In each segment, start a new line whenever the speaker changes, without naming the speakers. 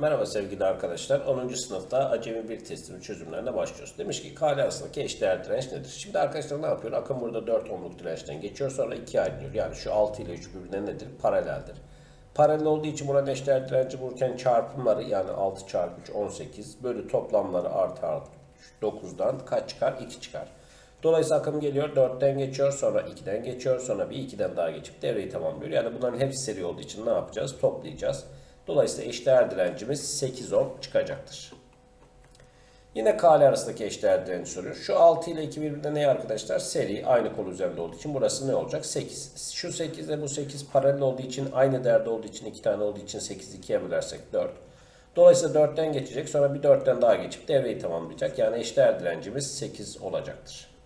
Merhaba sevgili arkadaşlar. 10. sınıfta acemi bir testinin çözümlerine başlıyoruz. Demiş ki kale arasındaki eşdeğer direnç nedir? Şimdi arkadaşlar ne yapıyor? Akım burada 4 ohmluk dirençten geçiyor sonra 2 ayrılıyor. Yani şu 6 ile 3 birbirine nedir? Paraleldir. Paralel olduğu için buranın eşdeğer direnci bulurken çarpımları yani 6 çarpı 3 18 bölü toplamları artı artı 9'dan kaç çıkar? 2 çıkar. Dolayısıyla akım geliyor 4'ten geçiyor sonra 2'den geçiyor sonra bir 2'den daha geçip devreyi tamamlıyor. Yani bunların hepsi seri olduğu için ne yapacağız? Toplayacağız. Dolayısıyla eşdeğer direncimiz 8 ohm çıkacaktır. Yine kale arasındaki eşdeğer direnci soruyor. Şu 6 ile 2 birbirine ne arkadaşlar? Seri aynı kol üzerinde olduğu için burası ne olacak? 8. Şu 8 ile bu 8 paralel olduğu için aynı değerde olduğu için 2 tane olduğu için 8 2'ye bölersek 4. Dolayısıyla 4'ten geçecek sonra bir 4'ten daha geçip devreyi tamamlayacak. Yani eşdeğer direncimiz 8 olacaktır.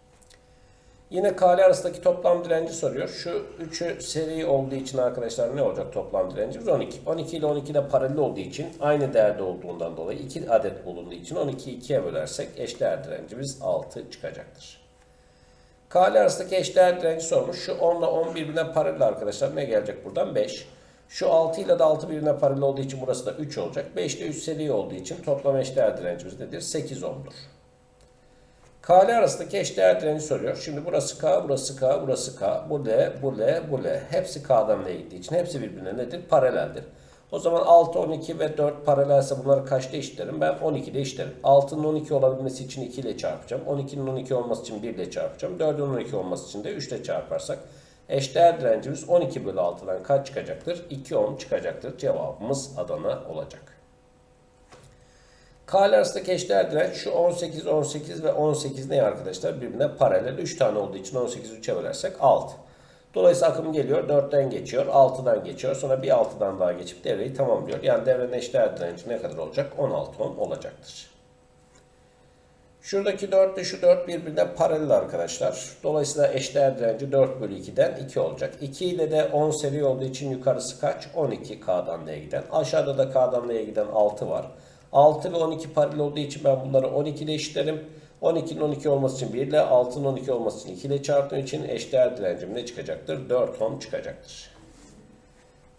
Yine kale arasındaki toplam direnci soruyor. Şu üçü seri olduğu için arkadaşlar ne olacak toplam direncimiz? 12. 12 ile 12 de paralel olduğu için aynı değerde olduğundan dolayı 2 adet bulunduğu için 12'yi 2'ye bölersek eşdeğer direncimiz 6 çıkacaktır. Kale arasındaki eşdeğer direnci sormuş. Şu 10 ile 10 birbirine paralel arkadaşlar. Ne gelecek buradan? 5. Şu 6 ile de 6 birbirine paralel olduğu için burası da 3 olacak. 5 ile 3 seri olduğu için toplam eşdeğer direncimiz nedir? 8 10'dur. K'ler arasındaki eşdeğerlerini soruyor. Şimdi burası K, burası K, burası K. Bu L, bu L, bu L. Hepsi K'dan L'ye gittiği için hepsi birbirine nedir? Paraleldir. O zaman 6, 12 ve 4 paralelse bunları kaçta eşitlerim? Ben 12'de eşitlerim. 6'nın 12 olabilmesi için 2 ile çarpacağım. 12'nin 12 olması için 1 ile çarpacağım. 4'ün 12 olması için de 3 ile çarparsak eşdeğer direncimiz 12 bölü 6'dan kaç çıkacaktır? 2 ohm çıkacaktır. Cevabımız Adana olacak. K'ler arasındaki eşdeğer direnç şu 18, 18 ve 18 ne arkadaşlar? Birbirine paralel. 3 tane olduğu için 18'i 3'e bölersek 6. Dolayısıyla akım geliyor 4'ten geçiyor, 6'dan geçiyor. Sonra bir 6'dan daha geçip devreyi tamamlıyor. Yani devrenin eşdeğer direnci ne kadar olacak? 16 ohm olacaktır. Şuradaki 4 ile şu 4 birbirine paralel arkadaşlar. Dolayısıyla eşdeğer direnci 4 bölü 2'den 2 olacak. 2 ile de 10 seri olduğu için yukarısı kaç? 12 K'dan L'ye giden. Aşağıda da K'dan L'ye giden 6 var. 6 ve 12 paralel olduğu için ben bunları 12 ile eşitlerim. 12'nin 12 olması için 1 ile 6'nın 12 olması için 2 ile çarptığım için eşdeğer direncim ne çıkacaktır? 4 ohm çıkacaktır.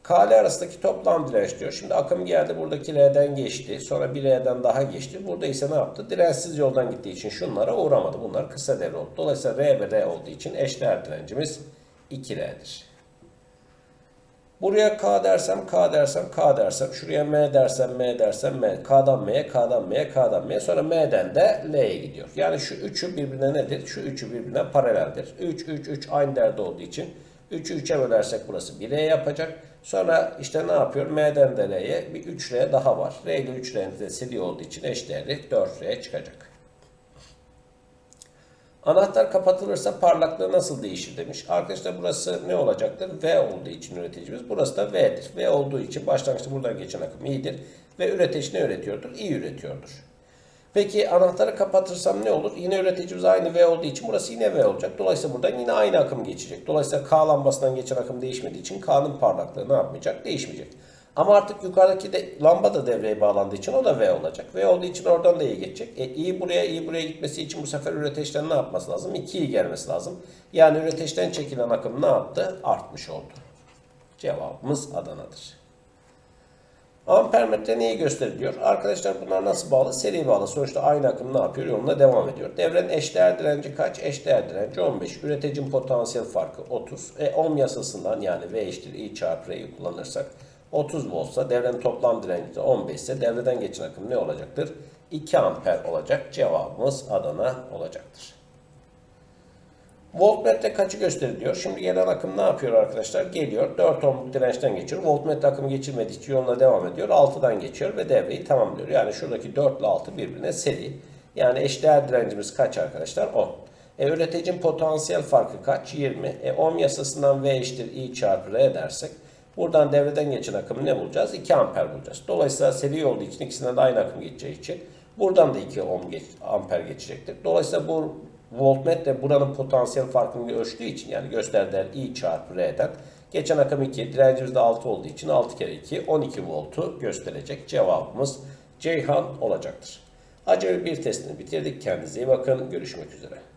K'le arasındaki toplam direnç diyor. Şimdi akım geldi buradaki L'den geçti. Sonra bir L'den daha geçti. Burada ise ne yaptı? Dirençsiz yoldan gittiği için şunlara uğramadı. Bunlar kısa devre oldu. Dolayısıyla R ve R olduğu için eşdeğer direncimiz 2R'dir. Buraya K dersem, K dersem, K dersem, şuraya M dersem, M dersem, M. K'dan M'ye, K'dan M'ye, K'dan M'ye. Sonra M'den de L'ye gidiyor. Yani şu üçü birbirine nedir? Şu üçü birbirine paraleldir. 3, 3, 3 aynı derde olduğu için 3'ü 3'e bölersek burası 1R yapacak. Sonra işte ne yapıyor? M'den de L'ye bir 3R daha var. R ile 3R'nin de seri olduğu için eşdeğeri 4R çıkacak. Anahtar kapatılırsa parlaklığı nasıl değişir demiş. Arkadaşlar burası ne olacaktır? V olduğu için üreticimiz. Burası da V'dir. V olduğu için başlangıçta buradan geçen akım iyidir. Ve üretici ne üretiyordur? İyi üretiyordur. Peki anahtarı kapatırsam ne olur? Yine üreticimiz aynı V olduğu için burası yine V olacak. Dolayısıyla buradan yine aynı akım geçecek. Dolayısıyla K lambasından geçen akım değişmediği için K'nın parlaklığı ne yapmayacak? Değişmeyecek. Ama artık yukarıdaki de lamba da devreye bağlandığı için o da V olacak. V olduğu için oradan da iyi geçecek. E, iyi buraya iyi buraya gitmesi için bu sefer üreteçten ne yapması lazım? 2 iyi gelmesi lazım. Yani üreteçten çekilen akım ne yaptı? Artmış oldu. Cevabımız Adana'dır. Ampermetre neyi gösteriliyor? Arkadaşlar bunlar nasıl bağlı? Seri bağlı. Sonuçta aynı akım ne yapıyor? Yoluna devam ediyor. Devrenin eşdeğer direnci kaç? Eşdeğer direnci 15. Üreticinin potansiyel farkı 30. E, ohm yasasından yani V eşittir I çarpı R'yi kullanırsak 30 voltsa devrenin toplam direnci de 15 ise devreden geçen akım ne olacaktır? 2 amper olacak. Cevabımız Adana olacaktır. Voltmetre kaçı gösteriliyor? Şimdi gelen akım ne yapıyor arkadaşlar? Geliyor 4 ohmluk dirençten geçiyor. Voltmetre akımı geçirmediği için yoluna devam ediyor. 6'dan geçiyor ve devreyi tamamlıyor. Yani şuradaki 4 ile 6 birbirine seri. Yani eşdeğer direncimiz kaç arkadaşlar? 10. E, üreticinin potansiyel farkı kaç? 20. E, ohm yasasından V eşittir I çarpı R dersek buradan devreden geçen akımı ne bulacağız? 2 amper bulacağız. Dolayısıyla seri olduğu için ikisinden de aynı akım geçeceği için buradan da 2 ohm geç, amper geçecektir. Dolayısıyla bu voltmetre buranın potansiyel farkını ölçtüğü için yani gösterdiği I çarpı R'den geçen akım 2, direncimiz de 6 olduğu için 6 kere 2 12 voltu gösterecek. Cevabımız Ceyhan olacaktır. Acemi bir testini bitirdik. Kendinize iyi bakın. Görüşmek üzere.